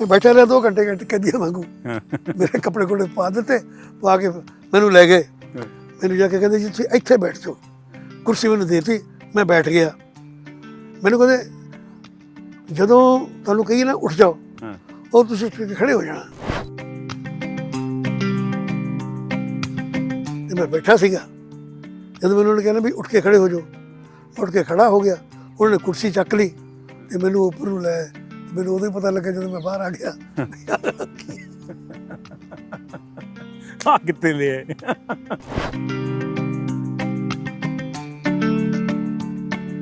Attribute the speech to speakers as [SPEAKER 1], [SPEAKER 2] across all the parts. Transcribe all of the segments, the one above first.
[SPEAKER 1] ਮੈਂ ਬੈਠਾ ਰਿਹਾ 2 ਘੰਟੇ ਘੰਟੇ ਕਦੀਆਂ ਵਾਂਗੂ। ਮੇਰੇ ਕੱਪੜੇ ਕੋਲੇ ਪਾ ਦਿੱਤੇ ਪਾ ਕੇ ਮੈਨੂੰ ਲੈ ਗਏ। ਮੈਨੂੰ ਜਾ ਕੇ ਕਹਿੰਦੇ ਜੀ ਤੁਸੀਂ ਇੱਥੇ ਬੈਠ ਜਾਓ। ਕੁਰਸੀ ਮੈਨੂੰ ਦੇਤੀ ਮੈਂ ਬੈਠ ਗਿਆ। ਮੈਨੂੰ ਕਹਿੰਦੇ ਜਦੋਂ ਤੁਹਾਨੂੰ ਕਹੀ ਨਾ ਉੱਠ ਜਾਓ।
[SPEAKER 2] ਹਾਂ।
[SPEAKER 1] ਉਹ ਤੁਸੀਂ ਉੱਠ ਕੇ ਖੜੇ ਹੋ ਜਾਣਾ। ਤੇ ਮੈਂ ਬੈਠਾ ਸੀਗਾ। ਜਦੋਂ ਮੈਨੂੰ ਉਹਨੇ ਕਹਿੰਦਾ ਵੀ ਉੱਠ ਕੇ ਖੜੇ ਹੋ ਜਾਓ ਉੱਠ ਕੇ ਖੜਾ ਹੋ ਗਿਆ ਉਹਨਾਂ ਕੁਰਸੀ ਚੱਕ ਲਈ ਤੇ ਮੈਨੂੰ ਉੱਪਰ ਨੂੰ ਲੈ। ਮੈਨੂੰ ਉਦੋਂ ਹੀ ਪਤਾ ਲੱਗਾ ਜਦੋਂ ਮੈਂ ਬਾਹਰ ਆ ਗਿਆ।
[SPEAKER 2] ਆ ਕਿੱਥੇ ਲਿਆ।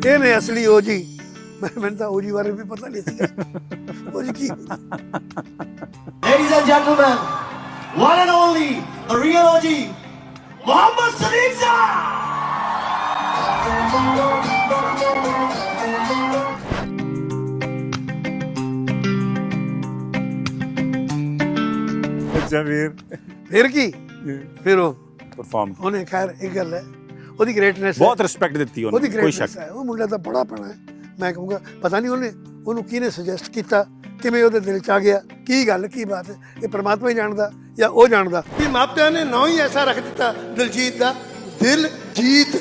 [SPEAKER 1] ਇਹ ਨੇ ਅਸਲੀ ਓਜੀ ਮੈਂ ਮੈਨੂੰ ਤਾਂ ਓਜੀ ਬਾਰੇ ਵੀ ਪਤਾ ਨਹੀਂ ਸੀਗਾ। ਓਜੀ ਕੀ? ਹੁੰਦਾ?
[SPEAKER 3] Ladies and gentlemen, one and only, a real OG, Muhammad
[SPEAKER 2] ਅੱਛਾ ਵੀਰ
[SPEAKER 1] ਫਿਰ ਕੀ? ਫਿਰ ਉਹ
[SPEAKER 2] ਪਰਫਾਰਮ
[SPEAKER 1] ਉਹਨੇ ਖੈਰ ਇਹ ਗੱਲ ਹੈ ਉਹਦੀ ਗ੍ਰੇਟਨੈਸ
[SPEAKER 2] ਬਹੁਤ ਰਿਸਪੈਕਟ ਦਿੱਤੀ ਉਹਨੇ ਕੋਈ ਸ਼ੱਕ
[SPEAKER 1] ਗ੍ਰੇਟਨੈਸ ਹੈ। ਉਹ ਮੁੰਡਾ ਤਾਂ ਬੜਾ ਪਣਾ ਹੈ। ਮੈਂ ਕਹੂੰਗਾ ਪਤਾ ਨਹੀਂ ਉਹਨੇ ਉਹਨੂੰ ਕਿਹਨੇ ਸੁਜੈਸਟ ਕੀਤਾ ਕਿਵੇਂ ਉਹਦੇ ਦਿਲ ਚ ਆ ਗਿਆ ਕੀ ਗੱਲ ਕੀ ਬਾਤ ਹੈ। ਇਹ ਪ੍ਰਮਾਤਮਾ ਹੀ ਜਾਣਦਾ ਜਾਂ ਉਹ ਜਾਣਦਾ। ਵੀ ਮਾਪਿਆਂ ਨੇ ਨਾਂ ਹੀ ਐਸਾ ਰੱਖ ਦਿੱਤਾ ਦਿਲਜੀਤ ਦਾ। ਦਿਲ ਜੀਤ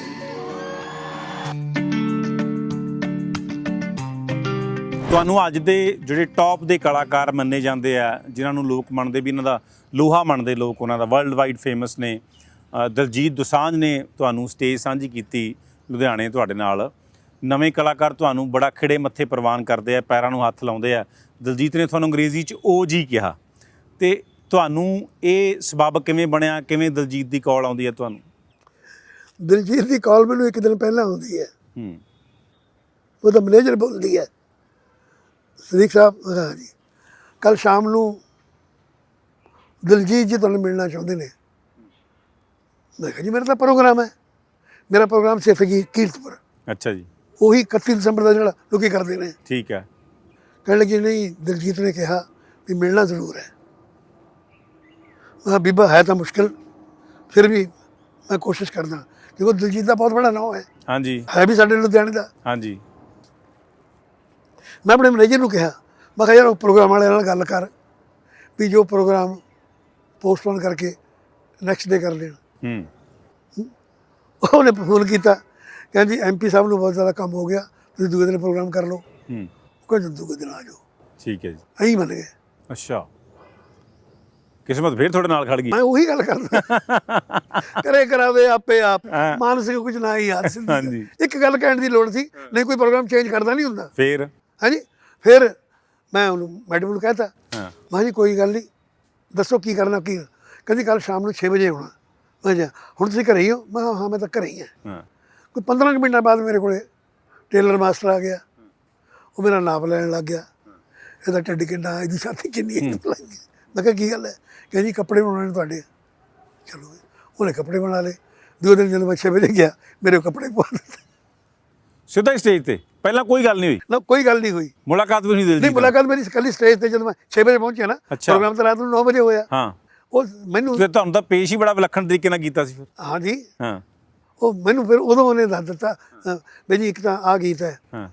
[SPEAKER 2] ਤੁਹਾਨੂੰ ਅੱਜ ਦੇ ਜਿਹੜੇ ਟੌਪ ਦੇ ਕਲਾਕਾਰ ਮੰਨੇ ਜਾਂਦੇ ਆ ਜਿਨ੍ਹਾਂ ਨੂੰ ਲੋਕ ਮੰਨਦੇ ਵੀ ਇਹਨਾਂ ਦਾ ਲੋਹਾ ਮੰਨਦੇ ਲੋਕ ਉਹਨਾਂ ਦਾ ਵਰਲਡ ਵਾਈਡ ਫੇਮਸ ਨੇ ਦਲਜੀਤ ਦੋਸਾਂਝ ਨੇ ਤੁਹਾਨੂੰ ਸਟੇਜ ਸਾਂਝੀ ਕੀਤੀ ਲੁਧਿਆਣੇ ਤੁਹਾਡੇ ਨਾਲ। ਨਵੇਂ ਕਲਾਕਾਰ ਤੁਹਾਨੂੰ ਬੜਾ ਖਿੜੇ ਮੱਥੇ ਪ੍ਰਵਾਨ ਕਰਦੇ ਆ ਪੈਰਾਂ ਨੂੰ ਹੱਥ ਲਾਉਂਦੇ ਆ। ਦਲਜੀਤ ਨੇ ਤੁਹਾਨੂੰ ਅੰਗਰੇਜ਼ੀ ਚ ਓ ਜੀ ਕਿਹਾ। ਤੇ ਤੁਹਾਨੂੰ ਇਹ ਸਬਬ ਕਿਵੇਂ ਬਣਿਆ ਕਿਵੇਂ ਦਲਜੀਤ ਦੀ ਕਾਲ ਆਉਂਦੀ ਹੈ ਤੁਹਾਨੂੰ?
[SPEAKER 1] ਦਿਲਜੀਤ ਦੀ ਕਾਲ ਮੈਨੂੰ ਇੱਕ ਦਿਨ ਪਹਿਲਾਂ ਆਉਂਦੀ ਹੈ।
[SPEAKER 2] ਹੂੰ।
[SPEAKER 1] ਉਹਦਾ ਮੈਨੇਜਰ ਬੋਲਦੀ ਹੈ। ਸਦੀਕ ਸਾਹਿਬ ਕਿਹਾ ਜੀ। ਕੱਲ ਸ਼ਾਮ ਨੂੰ ਦਿਲਜੀਤ ਜੀ ਤੁਹਾਨੂੰ ਮਿਲਣਾ ਚਾਹੁੰਦੇ ਨੇ। ਮੈਂ ਕਿਹਾ ਜੀ ਮੇਰਾ ਤਾਂ ਪ੍ਰੋਗਰਾਮ ਹੈ। ਮੇਰਾ ਪ੍ਰੋਗਰਾਮ ਸਿਰਫ ਕੀ ਕੀਰਤਪੁਰ।
[SPEAKER 2] ਅੱਛਾ ਜੀ।
[SPEAKER 1] ਉਹੀ 31 ਦਸੰਬਰ ਦਾ ਜਿਹੜਾ ਲੋਕੀ ਕਰਦੇ ਨੇ।
[SPEAKER 2] ਠੀਕ ਹੈ।
[SPEAKER 1] ਕਹਿਣ ਲੱਗੇ ਨਹੀਂ ਦਿਲਜੀਤ ਨੇ ਕਿਹਾ ਵੀ ਮਿਲਣਾ ਜ਼ਰੂਰ ਹੈ। ਮੈਂ ਬੀਬਾ ਹੈ ਤਾਂ ਮੁਸ਼ਕਿਲ। ਫਿਰ ਵੀ ਮੈਂ ਕੋਸ਼ਿਸ਼ ਕਰਦਾ। ਕਿਉਂਕਿ ਦਿਲਜੀਤ ਦਾ ਬਹੁਤ ਬੜਾ ਨਾਮ ਹੈ।
[SPEAKER 2] ਹਾਂਜੀ।
[SPEAKER 1] ਹੈ ਵੀ ਸਾਡੇ ਲੁਧਿਆਣੇ ਦਾ।
[SPEAKER 2] ਹਾਂਜੀ।
[SPEAKER 1] ਮੈਂ ਆਪਣੇ ਮੈਨੇਜਰ ਨੂੰ ਕਿਹਾ ਮੈਂ ਕਿਹਾ ਯਾਰ ਉਹ ਪ੍ਰੋਗਰਾਮ ਵਾਲਿਆਂ ਨਾਲ ਗੱਲ ਕਰ ਵੀ ਜੋ ਪ੍ਰੋਗਰਾਮ ਪੋਸਟਪੋਨ ਕਰਕੇ ਨੈਕਸਟ ਡੇ ਕਰ ਲੈਣ।
[SPEAKER 2] ਹੂੰ।
[SPEAKER 1] ਉਹਨੇ ਫੋਨ ਕੀਤਾ ਕਹਿੰਦੀ ਐਮਪੀ ਸਾਹਿਬ ਨੂੰ ਬਹੁਤ ਜ਼ਿਆਦਾ ਕੰਮ ਹੋ ਗਿਆ ਤੁਸੀਂ ਦੂਜੇ ਦਿਨ ਪ੍ਰੋਗਰਾਮ ਕਰ ਲਓ।
[SPEAKER 2] ਹੂੰ।
[SPEAKER 1] ਕਹਿੰਦੇ ਦੂਜੇ ਦਿਨ ਆ ਜਾਓ।
[SPEAKER 2] ਠੀਕ ਹੈ ਜੀ।
[SPEAKER 1] ਐਂ ਮੰਨ ਗਏ।
[SPEAKER 2] ਅੱਛਾ। ਕਿਸਮਤ ਫੇਰ ਤੁਹਾਡੇ ਨਾਲ ਖੜ ਗਈ।
[SPEAKER 1] ਮੈਂ ਉਹੀ ਗੱਲ ਕਰਦਾ। ਕਰੇ ਕਰਾਵੇ ਆਪੇ ਆਪ। ਮਾਨਸਿਕ ਕੁਝ ਨਾ ਹੀ ਯਾਦ ਸਿੰਧੀ
[SPEAKER 2] ਹਾਂਜੀ।
[SPEAKER 1] ਇੱਕ ਗੱਲ ਕਹਿਣ ਦੀ ਲੋੜ ਸੀ ਨਹੀਂ ਕੋਈ ਪ੍ਰੋਗਰਾਮ ਚੇਂਜ ਕਰਦਾ ਨਹੀਂ ਹੁੰਦਾ।
[SPEAKER 2] ਫੇਰ?
[SPEAKER 1] ਹਾਂਜੀ? ਫਿਰ ਮੈਂ ਉਹਨੂੰ ਮੈਡਮ ਨੂੰ ਕਹਿਤਾ
[SPEAKER 2] ਹਾਂ।
[SPEAKER 1] ਮੈਂ ਜੀ ਕੋਈ ਗੱਲ ਨਹੀਂ ਦੱਸੋ ਕੀ ਕਰਨਾ ਕੀ ਕਹਿੰਦੀ ਕੱਲ ਸ਼ਾਮ ਨੂੰ 6 ਵਜੇ ਆਉਣਾ। ਮੈਂ ਕਿਹਾ ਹੁਣ ਤੁਸੀਂ ਘਰੇ ਹੀ ਹੋ? ਮੈਂ ਹਾਂ ਮੈਂ ਤਾਂ ਘਰੇ ਹੀ ਹਾਂ। ਕੋਈ 15 ਕੁ ਮਿੰਟਾਂ ਬਾਅਦ ਮੇਰੇ ਕੋਲੇ ਟੇਲਰ ਮਾਸਟਰ ਆ ਗਿਆ। ਉਹ ਮੇਰਾ ਨਾਪ ਲੈਣ ਲੱਗ ਗਿਆ। ਇਹਦਾ ਢਿੱਡ ਕਿੰਨਾ ਇਹਦੀ ਛਾਤੀ ਕਿੰਨੀ ਹੈ ਮੈਂ ਕਿਹਾ ਕੀ ਗੱਲ ਹੈ? ਕਹਿੰਦੀ ਕੱਪੜੇ ਬਣਾਉਣੇ ਤੁਹਾਡੇ। ਚਲੋ ਉਹਨੇ ਕੱਪੜੇ ਬਣਾ ਲਏ। ਦੂਜੇ ਦਿਨ ਜਦੋਂ ਮੈਂ 6 ਵਜੇ ਗਿਆ ਮੇਰੇ ਕੱਪੜੇ ਪਵਾ ਦਿੱਤੇ।
[SPEAKER 2] ਸਿੱਧਾ ਸਟੇਜ ਤੇ? ਪਹਿਲਾਂ ਕੋਈ ਗੱਲ ਨਹੀਂ ਹੋਈ?
[SPEAKER 1] ਨਾ ਕੋਈ ਗੱਲ ਨਹੀਂ ਹੋਈ।
[SPEAKER 2] ਮੁਲਾਕਾਤ ਵੀ ਨਹੀਂ ਦਿਲ
[SPEAKER 1] ਨਹੀਂ ਮੁਲਾਕਾਤ ਮੇਰੀ ਕੱਲੀ ਸਟੇਜ ਤੇ ਜਦੋਂ ਮੈਂ 6 ਵਜੇ ਪਹੁੰਚਿਆ ਨਾ
[SPEAKER 2] ਅੱਛਾ।
[SPEAKER 1] ਪ੍ਰੋਗਰਾਮ ਤਾਂ ਰਾਤ ਨੂੰ 9 ਵਜੇ ਹੋਇਆ।
[SPEAKER 2] ਹਾਂ।
[SPEAKER 1] ਉਹ ਮੈਨੂੰ
[SPEAKER 2] ਫਿਰ ਤੁਹਾਨੂੰ ਤਾਂ ਪੇਸ਼ ਹੀ ਬੜਾ ਵਿਲੱਖਣ ਤਰੀਕੇ ਨਾਲ ਕੀਤਾ ਸੀ ਫਿਰ।
[SPEAKER 1] ਹਾਂਜੀ
[SPEAKER 2] ਹਾਂ।
[SPEAKER 1] ਉਹ ਮੈਨੂੰ ਫਿਰ ਉਦੋਂ ਉਹਨੇ ਦੱਸ ਦਿੱਤਾ ਅ, ਵੀ ਜੀ ਇੱਕ ਤਾਂ ਆ ਗੀਤ ਹੈ।
[SPEAKER 2] ਹਾਂ।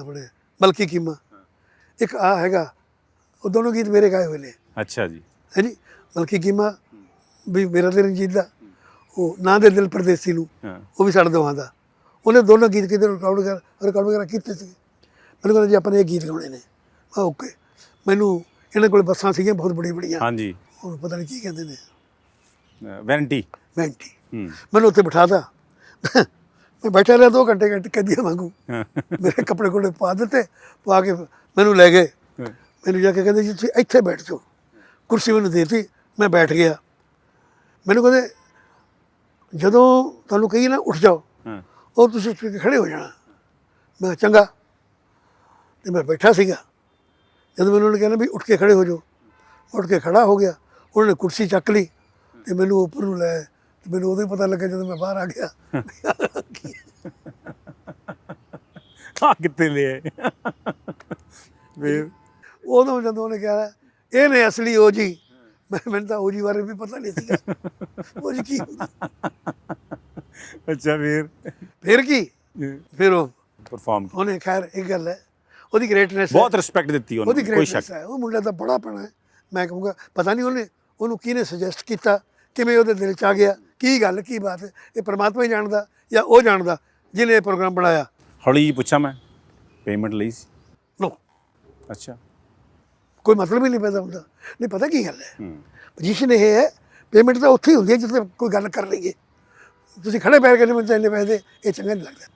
[SPEAKER 1] ਆਪਣੇ ਮਲਕੀ ਕੀਮਾ। ਇੱਕ ਆ ਹੈਗਾ ਉਹ ਦੋਨੋਂ ਗੀਤ ਮੇਰੇ ਗਾਏ ਹੋਏ ਨੇ।
[SPEAKER 2] ਅੱਛਾ ਜੀ।
[SPEAKER 1] ਹੈ ਜੀ? ਮਲਕੀ ਕੀਮਾ ਵੀ ਮੇਰਾ ਤੇ ਰਣਜੀਤ ਦਾ ਉਹ ਨਾਂ ਦੇ ਦਿਲ ਪਰਦੇਸੀ ਨੂੰ
[SPEAKER 2] ਹਾਂ।
[SPEAKER 1] ਉਹ ਵੀ ਸਾਡੇ ਦੋਵਾਂ ਦਾ। ਉਹਨੇ ਦੋਨੋਂ ਗੀਤ ਕਿਤੇ ਰਿਕਾਰਡ ਕਰ ਰਿਕਾਰਡ ਵਗੈਰਾ ਕੀਤੇ ਸੀ ਮੈਨੂੰ ਕਹਿੰਦਾ ਜੀ ਆਪਾਂ ਨੇ ਇਹ ਗੀਤ ਗਾਉਣੇ ਨੇ। ਮੈਂ ਓਕੇ ਮੈਨੂੰ ਇਹਨਾਂ ਕੋਲ ਬੱਸਾਂ ਸੀਗੀਆਂ ਬਹੁਤ ਬੜੀ ਬੜੀਆਂ।
[SPEAKER 2] ਹਾਂਜੀ।
[SPEAKER 1] ਉਹਨੂੰ ਪਤਾ ਨਹੀਂ ਕੀ ਕਹਿੰਦੇ ਨੇ।
[SPEAKER 2] ਵੈਰੰਟੀ।
[SPEAKER 1] ਵੈਂਟੀ
[SPEAKER 2] ਹੂੰ।
[SPEAKER 1] ਮੈਨੂੰ ਉੱਥੇ ਬਿਠਾਤਾ। ਮੈਂ ਬੈਠਾ ਰਿਹਾ 2 ਘੰਟੇ ਘੰਟੇ ਕਦੀਆਂ ਵਾਂਗੂ। ਮੇਰੇ ਕੱਪੜੇ ਕੋਲੇ ਪਾ ਦਿੱਤੇ ਪਾ ਕੇ ਮੈਨੂੰ ਲੈ ਗਏ। ਮੈਨੂੰ ਜਾ ਕੇ ਕਹਿੰਦੇ ਜੀ ਤੁਸੀਂ ਇੱਥੇ ਬੈਠ ਜਾਓ। ਕੁਰਸੀ ਮੈਨੂੰ ਦੇਤੀ ਮੈਂ ਬੈਠ ਗਿਆ। ਮੈਨੂੰ ਕਹਿੰਦੇ ਜਦੋਂ ਤੁਹਾਨੂੰ ਕਹੀ ਨਾ ਉੱਠ ਜਾਓ। ਉਹ ਤੁਸੀਂ ਉੱਠ ਕੇ ਖੜੇ ਹੋ ਜਾਣਾ। ਮੈਂ ਚੰਗਾ। ਤੇ ਮੈਂ ਬੈਠਾ ਸੀਗਾ। ਜਦੋਂ ਮੈਨੂੰ ਉਹਨੇ ਕਹਿੰਦਾ ਵੀ ਉੱਠ ਕੇ ਖੜੇ ਹੋ ਜਾਓ। ਉੱਠ ਕੇ ਖੜਾ ਹੋ ਗਿਆ। ਉਹਨਾਂ ਨੇ ਕੁਰਸੀ ਚੱਕ ਲਈ ਤੇ ਮੈਨੂੰ ਉੱਪਰ ਨੂੰ ਲੈ। ਤੇ ਮੈਨੂੰ ਉਦੋਂ ਹੀ ਪਤਾ ਲੱਗਾ ਜਦੋਂ ਮੈਂ ਬਾਹਰ ਆ ਗਿਆ।
[SPEAKER 2] ਆ ਕਿੱਥੇ ਲਿਆ ਫੇਰ
[SPEAKER 1] ਉਦੋਂ ਜਦੋਂ ਉਹਨੇ ਕਿਹਾ ਇਹ ਨੇ ਅਸਲੀ ਓਜੀ ਮੈਂ ਮੈਨੂੰ ਤਾਂ ਓਜੀ ਬਾਰੇ ਵੀ ਪਤਾ ਨਹੀਂ ਸੀਗਾ। ਓਜੀ ਕੀ ਹੁੰਦਾ?
[SPEAKER 2] ਅੱਛਾ ਫੇਰ?
[SPEAKER 1] ਫਿਰ ਕੀ? ਫਿਰ ਉਹ?
[SPEAKER 2] ਪਰਫਾਰਮ
[SPEAKER 1] ਉਹਨੇ ਖੈਰ ਇਹ ਗੱਲ ਹੈ। ਉਹਦੀ ਗ੍ਰੇਟਨੈਸ
[SPEAKER 2] ਬਹੁਤ ਰਿਸਪੈਕਟ ਦਿੱਤੀ ਉਹਨੂੰ। ਕੋਈ ਸ਼ੱਕ
[SPEAKER 1] ਹੈ। ਉਹ ਮੁੰਡਾ ਤਾਂ ਬੜਾ ਪਣਾ ਹੈ। ਮੈਂ ਕਹੂੰਗਾ ਪਤਾ ਨਹੀਂ ਉਹਨੇ ਉਹਨੂੰ ਕਿਹਨੇ ਸੁਜੈਸਟ ਕੀਤਾ? ਕਿਵੇਂ ਉਹਦੇ ਦਿਲ ਚ ਆ ਗਿਆ? ਕੀ ਗੱਲ ਕੀ ਬਾਤ ਹੈ? ਇਹ ਪ੍ਰਮਾਤਮਾ ਹੀ ਜਾਣਦਾ ਜਾਂ ਉਹ ਜਾਣਦਾ ਜਿਹਨੇ ਇਹ ਪ੍ਰੋਗਰਾਮ ਬਣਾਇਆ?
[SPEAKER 2] ਹੌਲੀ ਪੁੱਛਾਂ ਮੈਂ। ਪੇਮੈਂਟ ਲਈ ਸੀ।
[SPEAKER 1] ਨੋ
[SPEAKER 2] ਅੱਛਾ।
[SPEAKER 1] ਕੋਈ ਮਤਲਬ ਹੀ ਨਹੀਂ ਪੈਦਾ ਹੁੰਦਾ। ਨਹੀਂ ਪਤਾ ਕੀ ਗੱਲ ਹੈ?
[SPEAKER 2] ਹੂੰ।
[SPEAKER 1] ਪੋਜੀਸ਼ਨ ਇਹ ਹੈ ਪੇਮੈਂਟ ਤਾਂ ਉੱਥੇ ਹੀ ਹੁੰਦੀ ਹੈ ਜਿੱਥੇ ਕੋਈ ਗੱਲ ਕਰ ਲਈਏ। ਤੁਸੀਂ ਖੜੇ ਪੈਰ ਕੇ ਨਹੀਂ ਮੈਨੂੰ ਇੰਨੇ ਪੈਸੇ ਦੇ ਇਹ ਚੰਗਾ ਨਹੀਂ ਲੱਗਦਾ।